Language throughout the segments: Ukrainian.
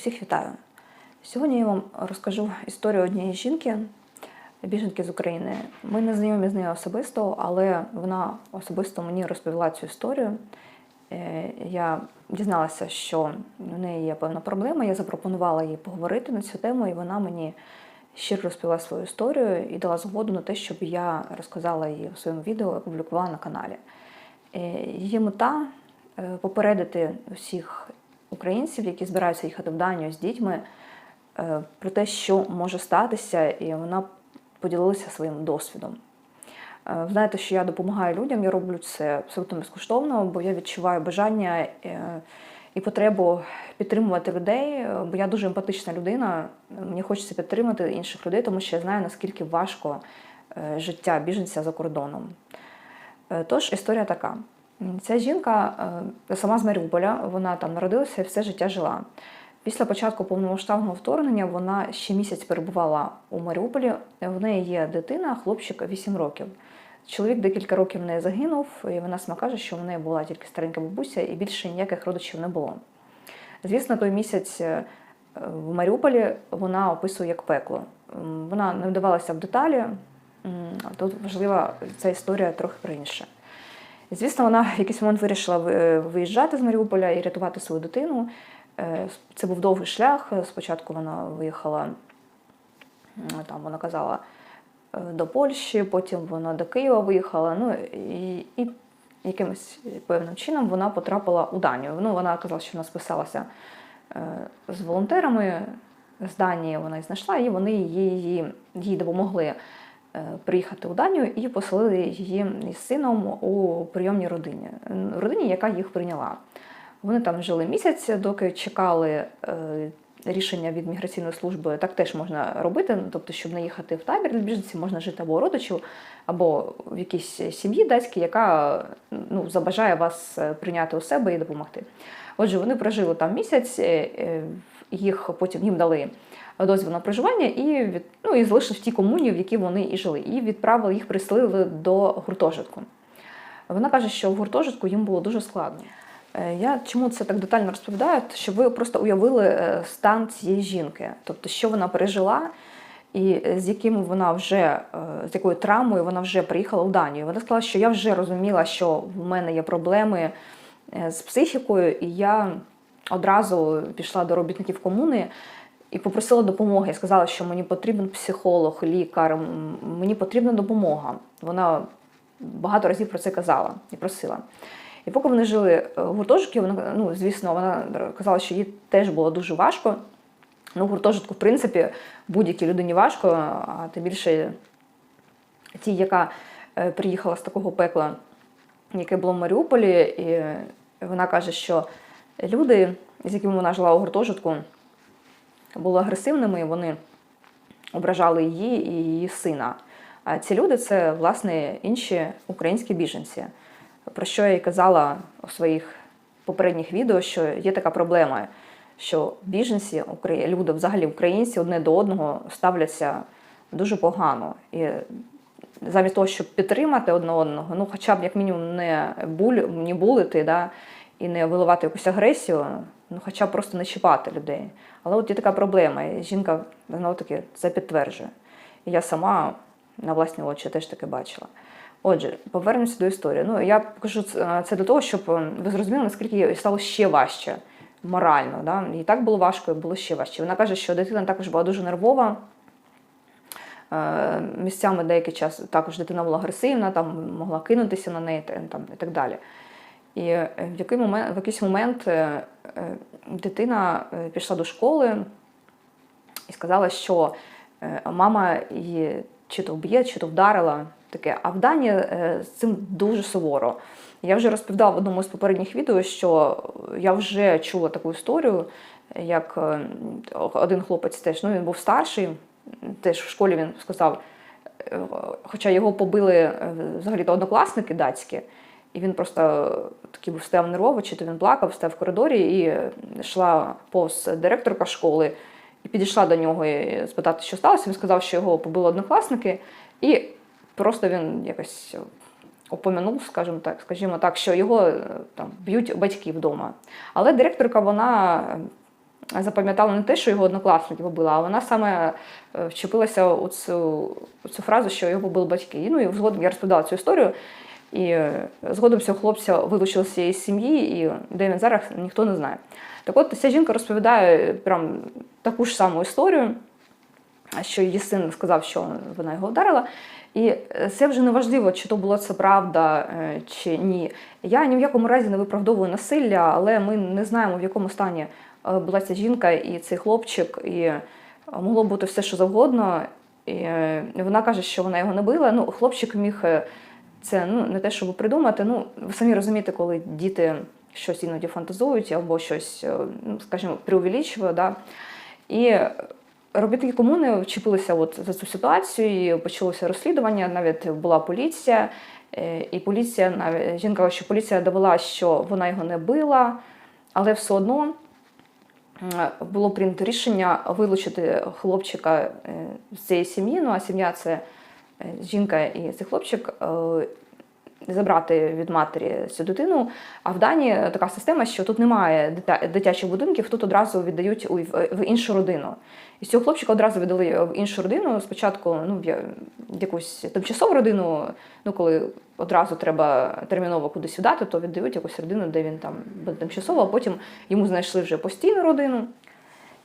Усіх вітаю. Сьогодні я вам розкажу історію однієї жінки, біженки з України. Ми не знайомі з нею особисто, але вона особисто мені розповіла цю історію. Е, Я дізналася, що в неї є певна проблема. Я запропонувала їй поговорити на цю тему, і вона мені щиро розповіла свою історію і дала згоду на те, щоб я розказала її у своєму відео і опублікувала на каналі. Е, Її мета е, попередити усіх українців, які збираються їхати в Данію з дітьми, е, про те, що може статися, і вона поділилася своїм досвідом. Е, Знаєте, що я допомагаю людям, я роблю це абсолютно безкоштовно, бо я відчуваю бажання е, і потребу підтримувати людей, бо я дуже емпатична людина. Мені хочеться підтримати інших людей, тому що я знаю, наскільки важко життя біженця за кордоном. Тож історія така. Ця жінка е, сама з Маріуполя, вона там народилася і все життя жила. Після початку повномасштабного вторгнення вона ще місяць перебувала у Маріуполі. В неї є дитина, хлопчик 8 років. Чоловік декілька років не загинув, і вона сама каже, що в неї була тільки старенька бабуся, і більше ніяких родичів не було. Звісно, той місяць е, в Маріуполі вона описує як пекло. Вона не вдавалася в деталі. Тут важлива ця історія трохи про інше. Звісно, вона в якийсь момент вирішила виїжджати з Маріуполя і рятувати свою дитину. Е, Це був довгий шлях. Спочатку вона виїхала, там вона казала, е, до Польщі, потім вона до Києва виїхала. Ну і, і якимось певним чином вона потрапила у Данію. Ну, вона казала, що вона списалася е, з волонтерами з Данії. Вона її знайшла, і вони їй, їй допомогли е, приїхати у Данію і поселили її із сином у прийомній родині, родині, яка їх прийняла. Вони там жили місяць, доки чекали е, рішення від міграційної служби. Так теж можна робити. Ну, Тобто, щоб не їхати в табір для біженців, можна жити або у родичів, або в якійсь сім'ї датській, яка ну, забажає вас е, прийняти у себе і допомогти. Отже, вони прожили там місяць, е, е, їх потім їм дали дозвіл на проживання і від, ну, і залишили в тій комуні, в якій вони і жили, і відправили їх, приселили до гуртожитку. Вона каже, що в гуртожитку їм було дуже складно. Е, Я чому це так детально розповідаю? Щоб ви просто уявили е, стан цієї жінки, тобто, що вона пережила, і з яким вона вже е, з якою травмою вона вже приїхала в Данію. Вона сказала, що я вже розуміла, що в мене є проблеми з психікою, і я одразу пішла до робітників комуни. І попросила допомоги. Я сказала, що мені потрібен психолог, лікар, мені потрібна допомога. Вона багато разів про це казала і просила. І поки вони жили е, в гуртожитку, вона, ну, звісно, вона казала, що їй теж було дуже важко. Ну, гуртожитку, в принципі, будь-якій людині важко, а тим більше тій, яка е, приїхала з такого пекла, яке було в Маріуполі, і вона каже, що люди, з якими вона жила у гуртожитку, були агресивними, і вони ображали її і її сина. А ці люди це, власне, інші українські біженці. Про що я і казала у своїх попередніх відео, що є така проблема, що біженці, люди, взагалі українці, одне до одного ставляться дуже погано. І замість того, щоб підтримати одне одного, ну хоча б як мінімум не буль, не булити, да, і не виливати якусь агресію, ну хоча б просто не чіпати людей. Але от є така проблема, і жінка знову таки це підтверджує. І я сама на власні очі теж таке бачила. Отже, повернемося до історії. Ну, я покажу це це для того, щоб е, ви зрозуміли, наскільки стало ще важче морально. Да? І так було важко, і було ще важче. Вона каже, що дитина також була дуже нервова. Е, Місцями деякий час також дитина була агресивна, там могла кинутися на неї там, і так далі. І е, в, який момент, в якийсь момент е, е, дитина пішла до школи і сказала, що мама її чи то вб'є, чи то вдарила. Таке. А в Дані з цим дуже суворо. Я вже розповідала в одному з попередніх відео, що я вже чула таку історію, як один хлопець теж ну, він був старший, теж в школі він сказав, хоча його побили взагалі-то однокласники датські, і він просто такий був став нервово, чи то він плакав, став в коридорі і е, йшла повз директорка школи і підійшла до нього і спитати, що сталося. Він сказав, що його побили однокласники, і просто він якось опомянув, скажімо так, скажімо так, що його е, там б'ють батьки вдома. Але директорка вона запам'ятала не те, що його однокласники побила, а вона саме е, вчепилася у цю, у цю фразу, що його побили батьки. І, Ну і згодом я розповідала цю історію. І е, згодом цього хлопця вилучили з цієї сім'ї, і де він зараз ніхто не знає. Так от ця жінка розповідає прям таку ж саму історію, що її син сказав, що вона його вдарила. І це вже не важливо, чи то було це правда, е, чи ні. Я ні в якому разі не виправдовую насилля, але ми не знаємо, в якому стані е, була ця жінка і цей хлопчик, і е, могло бути все, що завгодно. І е, вона каже, що вона його не била. Ну, хлопчик міг е, це ну, не те, щоб придумати. Ну, ви самі розумієте, коли діти щось іноді фантазують або щось, е, ну, скажімо, преувеличують. Да? І робітники комуни вчепилися от за цю ситуацію, і почалося розслідування. Навіть була поліція, е, і поліція навіть жінка, що поліція довела, що вона його не била, але все одно було прийнято рішення вилучити хлопчика е, з цієї сім'ї. Ну а сім'я це жінка і цей хлопчик. е, Забрати від матері цю дитину. А в Данії така система, що тут немає дитячих будинків, тут одразу віддають в іншу родину. І цього хлопчика одразу віддали в іншу родину. Спочатку ну, в якусь тимчасову родину, ну коли одразу треба терміново кудись віддати, то віддають якусь родину, де він там буде тимчасово, а потім йому знайшли вже постійну родину.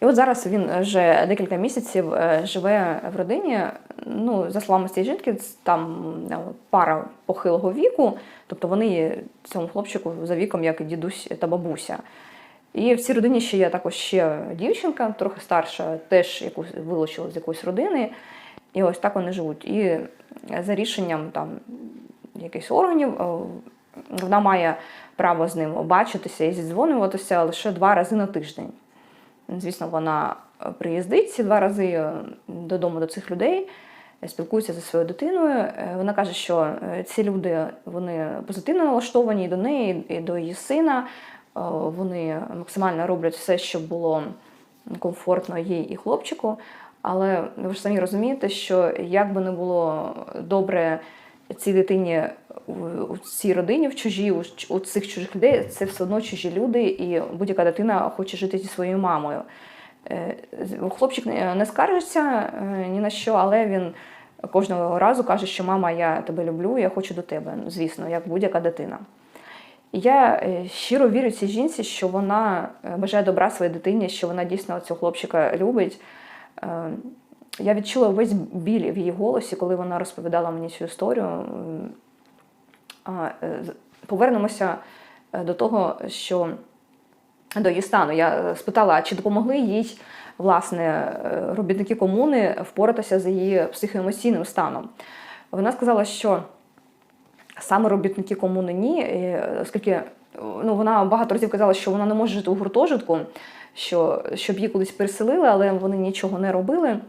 І от зараз він вже декілька місяців е, живе в родині. Ну, за словами цієї жінки, там е, пара похилого віку, тобто вони цьому хлопчику за віком, як і дідусь та бабуся. І в цій родині ще є також ще дівчинка, трохи старша, теж яку вилучили з якоїсь родини. І ось так вони живуть. І за рішенням там якихось органів е, вона має право з ним бачитися і зідзвонюватися лише два рази на тиждень. Звісно, вона е, приїздить ці два рази е, додому до цих людей, е, спілкується зі своєю дитиною. Вона каже, що ці люди вони позитивно налаштовані і до неї, і до її сина. Вони максимально роблять все, щоб було комфортно їй і хлопчику. Але ви ж самі розумієте, що як би не було добре цій дитині у- цій родині, в чужій, у, цих чужих людей, це все одно чужі люди, і будь-яка дитина хоче жити зі своєю мамою. Е, Хлопчик не скаржиться е, ні на що, але він кожного разу каже, що мама, я тебе люблю, я хочу до тебе, звісно, як будь-яка дитина. Я е, щиро вірю цій жінці, що вона бажає добра своїй дитині, що вона дійсно цього хлопчика любить. Я відчула весь біль в її голосі, коли вона розповідала мені цю історію. Е, Повернемося е, до того, що до її стану. Я е, спитала, чи допомогли їй власне робітники комуни впоратися з її психоемоційним станом. Вона сказала, що саме робітники комуни ні, оскільки ну, вона багато разів казала, що вона не може жити у гуртожитку, що, щоб її кудись переселили, але вони нічого не робили.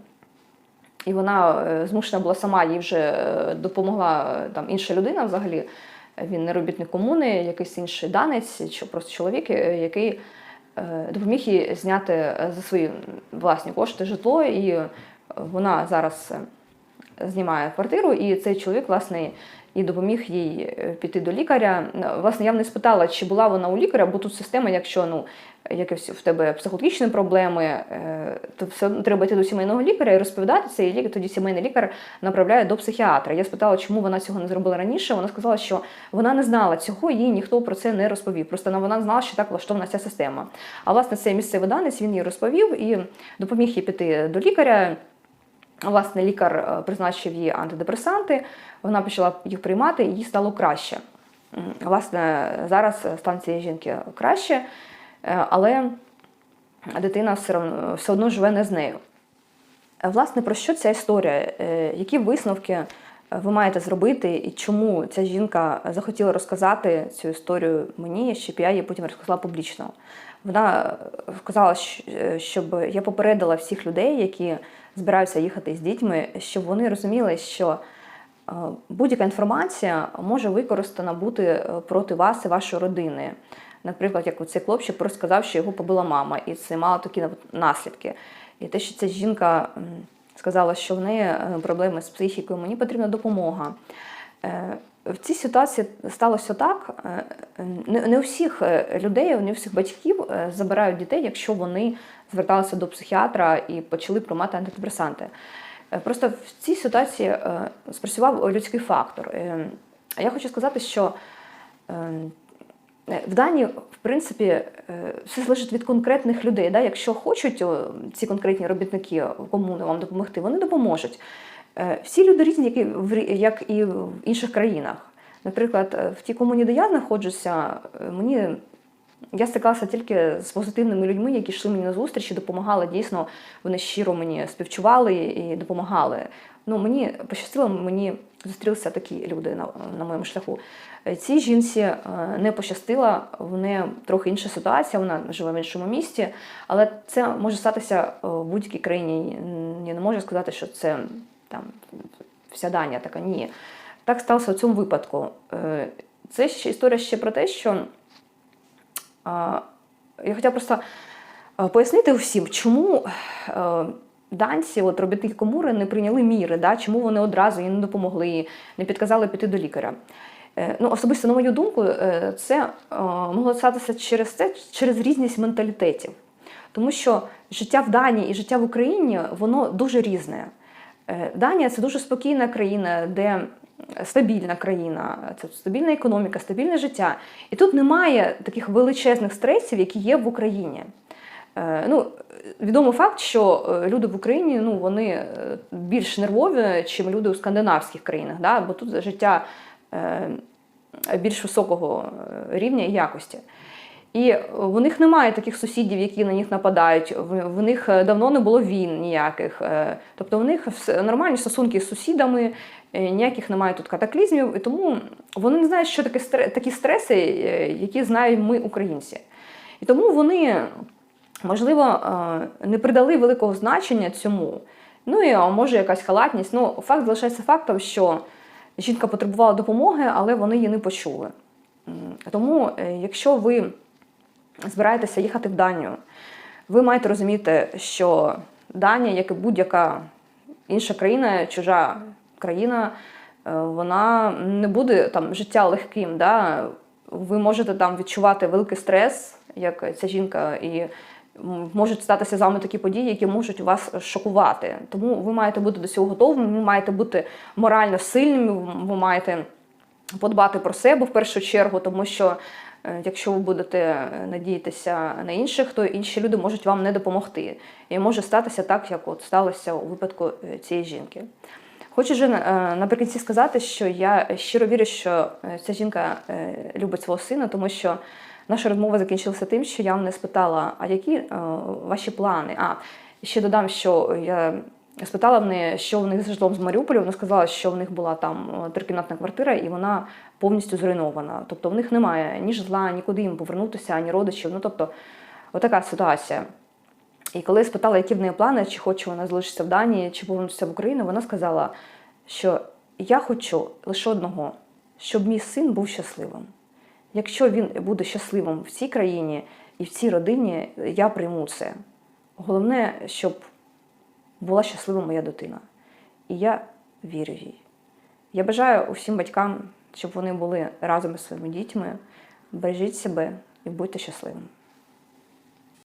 І вона е, змушена була сама, їй вже е, допомогла е, там інша людина взагалі. Він не робітник комуни, якийсь інший данець, чи просто чоловік, який допоміг їй зняти за свої власні кошти житло, і вона зараз знімає квартиру, і цей чоловік, власне, і допоміг їй е, піти до лікаря. Власне, я в неї спитала, чи була вона у лікаря, бо тут система, якщо ну, якось в тебе психологічні проблеми, е, то все треба йти до сімейного лікаря і розповідати це, і лікар, тоді сімейний лікар направляє до психіатра. Я спитала, чому вона цього не зробила раніше. Вона сказала, що вона не знала цього, їй ніхто про це не розповів. Просто вона знала, що так влаштована ця система. А власне цей місцевий данець він їй розповів і допоміг їй піти до лікаря. Власне, лікар е, призначив їй антидепресанти, вона почала їх приймати, і їй стало краще. Власне, зараз стан цієї жінки краще, е, але дитина все одно, все одно живе не з нею. Е, Власне, про що ця історія? Які висновки ви маєте зробити, і чому ця жінка захотіла розказати цю історію мені, щоб я її потім розказала публічно? Вона е, сказала, е, щоб я попередила всіх людей, які збираються їхати з дітьми, щоб вони розуміли, що е, будь-яка інформація може використана бути е, проти вас і вашої родини. Наприклад, як цей хлопчик просто сказав, що його побила мама, і це мало такі наслідки. І те, що ця жінка сказала, що в неї е, проблеми з психікою, мені потрібна допомога. Е, в цій ситуації сталося так: е, не, у всіх людей, не всіх батьків забирають дітей, якщо вони зверталися до психіатра і почали приймати антидепресанти. Просто в цій ситуації спрацював людський фактор. Я хочу сказати, що в Данії, в принципі, е, все залежить від конкретних людей. Да? Якщо хочуть ці конкретні робітники комуни вам допомогти, вони допоможуть. Е, Всі люди різні, як і в як і в інших країнах. Наприклад, е, в тій комуні, де я знаходжуся, е, мені я стикалася тільки з позитивними людьми, які йшли мені на зустріч і допомагали. Дійсно, вони щиро мені співчували і допомагали. Ну, мені пощастило, мені зустрілися такі люди на, на моєму шляху. Цій жінці е, не пощастило, в неї трохи інша ситуація, вона живе в іншому місті, але це може статися е, в будь-якій країні. Я не можу сказати, що це там вся Данія така. Ні. Так сталося в цьому випадку. Е, Це ще історія ще про те, що я хотіла просто пояснити всім, чому е, данці, от робітники комури, не прийняли міри, да? чому вони одразу їй не допомогли, не підказали піти до лікаря. Е, Ну, особисто, на мою думку, е, це е, могло статися через це, через різність менталітетів. Тому що життя в Данії і життя в Україні воно дуже різне. Е, Данія це дуже спокійна країна, де стабільна країна, це стабільна економіка, стабільне життя. І тут немає таких величезних стресів, які є в Україні. Е, Ну, відомий факт, що е, люди в Україні ну, вони е, більш нервові, ніж люди у скандинавських країнах, да? бо тут життя більш високого рівня і якості. І в них немає таких сусідів, які на них нападають. В них е, давно не було війн ніяких. Е, Тобто в них нормальні стосунки з сусідами, е, ніяких немає тут катаклізмів, і тому вони не знають, що таке такі стреси, які знаємо ми, українці. І тому вони, можливо, не придали великого значення цьому. Ну і може якась халатність. Ну, факт залишається фактом, що жінка потребувала допомоги, але вони її не почули. Тому, якщо ви збираєтеся їхати в Данію, ви маєте розуміти, що Данія, як і будь-яка інша країна, чужа країна, е, вона не буде там життя легким. Да? Ви можете там відчувати великий стрес, як ця жінка, і можуть статися з вами такі події, які можуть вас шокувати. Тому ви маєте бути до цього готовими, ви маєте бути морально сильними, ви маєте подбати про себе в першу чергу, тому що якщо ви будете е, надіятися на інших, то інші люди можуть вам не допомогти. І може статися так, як от сталося у випадку е, цієї жінки. Хочу вже е, наприкінці сказати, що я щиро вірю, що е, ця жінка е, любить свого сина, тому що наша розмова закінчилася тим, що я мене спитала, а які е, ваші плани? А ще додам, що я спитала неї, що в них з житлом з Маріуполя. Вона сказала, що в них була там е, трикімнатна квартира, і вона повністю зруйнована. Тобто в них немає ні житла, нікуди їм повернутися, ані родичів. Ну тобто, отака ситуація. І коли я спитала, які в неї плани, чи хоче вона залишитися в Данії, чи повернутися в Україну, вона сказала, що я хочу лише одного, щоб мій син був щасливим. Якщо він буде щасливим в цій країні і в цій родині, я прийму це. Головне, щоб була щаслива моя дитина. І я вірю їй. Я бажаю усім батькам, щоб вони були разом із своїми дітьми. Бережіть себе і будьте щасливими.